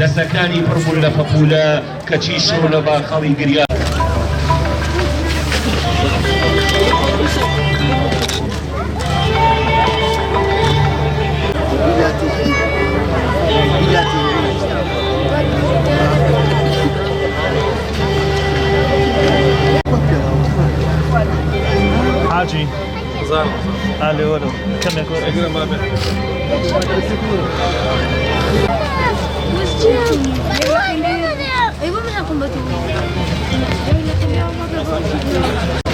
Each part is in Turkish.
دستکانی پڕبوون لە فەپولە کەچی شەو لە باخەڵی گریا. حاجی. زار ألو ألو کەمێک Ibu bisa akong batu. Ay,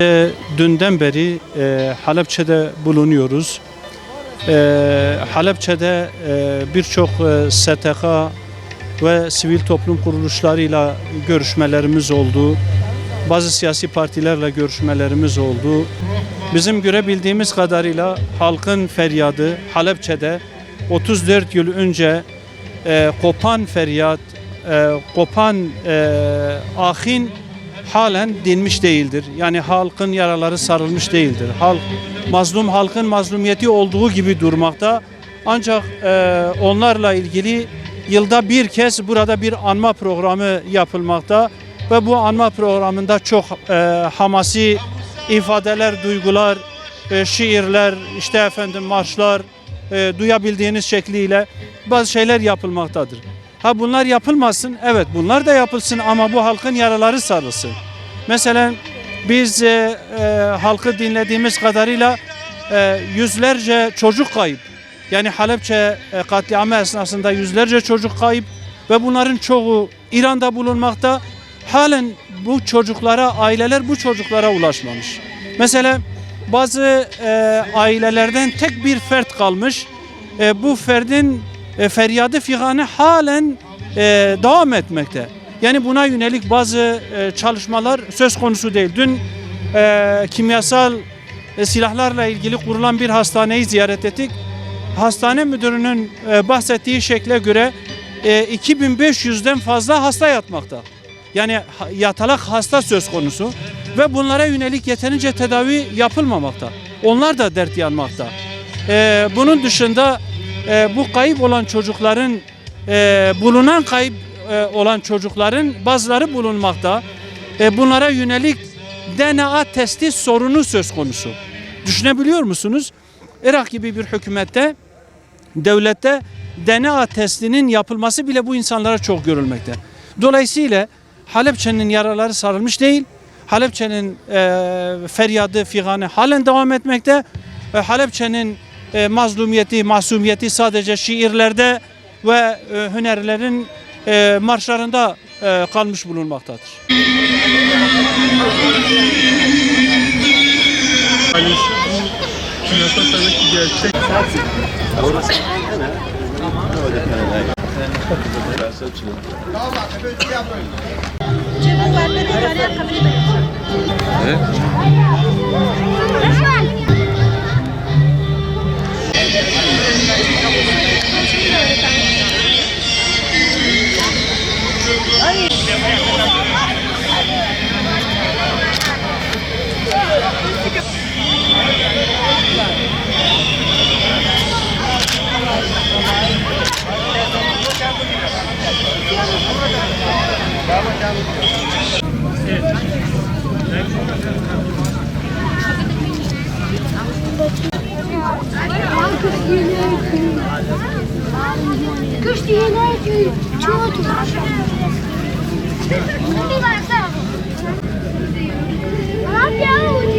E, Dünden beri e, Halepçe'de bulunuyoruz. E, Halepçe'de e, birçok e, STK ve sivil toplum kuruluşlarıyla görüşmelerimiz oldu. Bazı siyasi partilerle görüşmelerimiz oldu. Bizim görebildiğimiz kadarıyla halkın feryadı Halepçe'de 34 yıl önce e, kopan feryat, e, kopan e, ahin halen dinmiş değildir. Yani halkın yaraları sarılmış değildir. Halk mazlum halkın mazlumiyeti olduğu gibi durmakta. Ancak e, onlarla ilgili yılda bir kez burada bir anma programı yapılmakta ve bu anma programında çok e, hamasi ifadeler, duygular, e, şiirler, işte efendim marşlar e, duyabildiğiniz şekliyle bazı şeyler yapılmaktadır. Ha bunlar yapılmasın, evet bunlar da yapılsın ama bu halkın yaraları sarılsın. Mesela biz e, e, halkı dinlediğimiz kadarıyla e, yüzlerce çocuk kayıp. Yani Halepçe e, katliamı esnasında yüzlerce çocuk kayıp ve bunların çoğu İran'da bulunmakta. Halen bu çocuklara, aileler bu çocuklara ulaşmamış. Mesela bazı e, ailelerden tek bir fert kalmış. E, bu ferdin e, feryadı figanı halen e, devam etmekte. Yani buna yönelik bazı e, çalışmalar söz konusu değil. Dün e, kimyasal e, silahlarla ilgili kurulan bir hastaneyi ziyaret ettik. Hastane müdürünün e, bahsettiği şekle göre e, 2500'den fazla hasta yatmakta. Yani yatalak hasta söz konusu ve bunlara yönelik yeterince tedavi yapılmamakta. Onlar da dert yanmakta. E, bunun dışında e, bu kayıp olan çocukların e, bulunan kayıp e, olan çocukların bazıları bulunmakta. E, bunlara yönelik DNA testi sorunu söz konusu. Düşünebiliyor musunuz? Irak gibi bir hükümette, devlette DNA testinin yapılması bile bu insanlara çok görülmekte. Dolayısıyla Halepçe'nin yaraları sarılmış değil. Halepçe'nin e, feryadı, figanı halen devam etmekte. E, Halepçe'nin e, mazlumiyeti, masumiyeti sadece şiirlerde ve e, hünerlerin e, marşlarında e, kalmış bulunmaktadır. Cevap vermeye alakalı değil. Kış diye ne ki? Çok. Ne yapıyorsun?